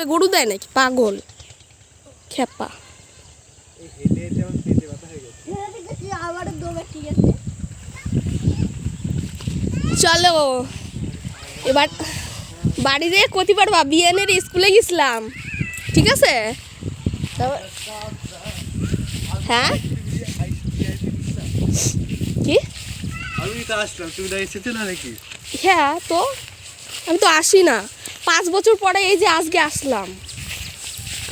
স্কুলে গরু দেয় নাকি? পাগল। খেপা। চলো এবার বাড়ি যেয়ে কতি পারবা বিএনের স্কুলে গেছিলাম ঠিক আছে? হ্যাঁ? কি? আমি তো আসলাম তুমি না এসেছ না নাকি? হ্যাঁ তো? আমি তো আসি না। পাঁচ বছর পরে এই যে আজকে আসলাম।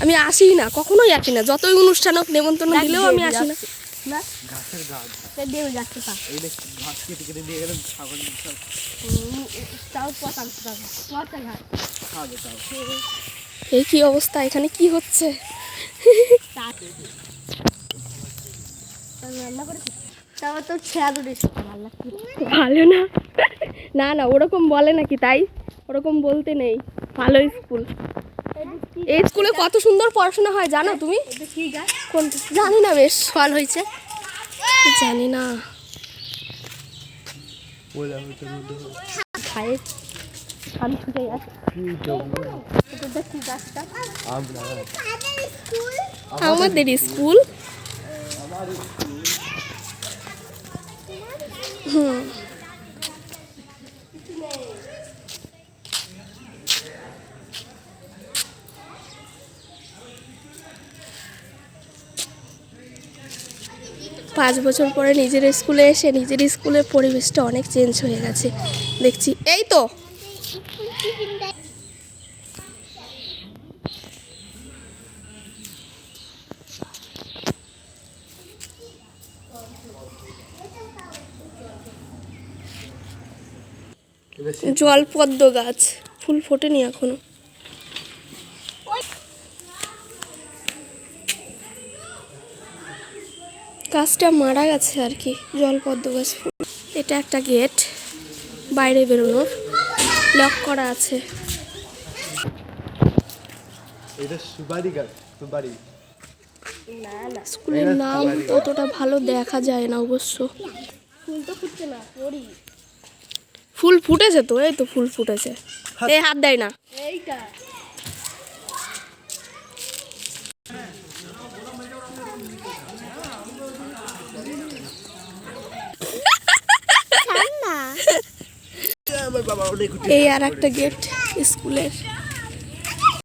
আমি আসি না কখনোই আসি না। যতই অনুষ্ঠান হোক নেমন্তন্ন দিলেও আমি আসি না। এই কি অবস্থা? এখানে কি হচ্ছে? রান্না করেছি তারপর তো ছেঁড়া দুটো ভালো লাগছে। ভালো না। না না, ওরকম বলে নাকি, তাই? ওরকম বলতে নেই। ভালো স্কুল। এই স্কুলে কত সুন্দর পড়াশোনা হয়, জানো তুমি? এটা কি গাছ কোনটা জানি না, বেশ ফল হয়েছে। জানি না। বললাম তোর মধ্যে খায় আমি ছুটে যাচ্ছি এটা কি গাছটা আম না আমাদের স্কুল হুম পাঁচ বছর পরে নিজের স্কুলে এসে নিজের স্কুলের পরিবেশটা অনেক চেঞ্জ হয়ে গেছে। দেখছি এই তো। জল পদ্ম গাছ ফুল ফোটেনি এখনও। গাছটা মারা গেছে আর কি জল পদ্ম গাছ এটা একটা গেট বাইরে বেরোনোর লক করা আছে। এটা সুপারি গাছ সুপারি। না না স্কুলের নাম অতটা ভালো দেখা যায় না অবশ্য। ফুল তো ফুটছে না পড়ি। ফুল ফুটেছে তো এই তো ফুল ফুটেছে। এই হাত দেয় না। এইটা। এই আর একটা গেট স্কুলের।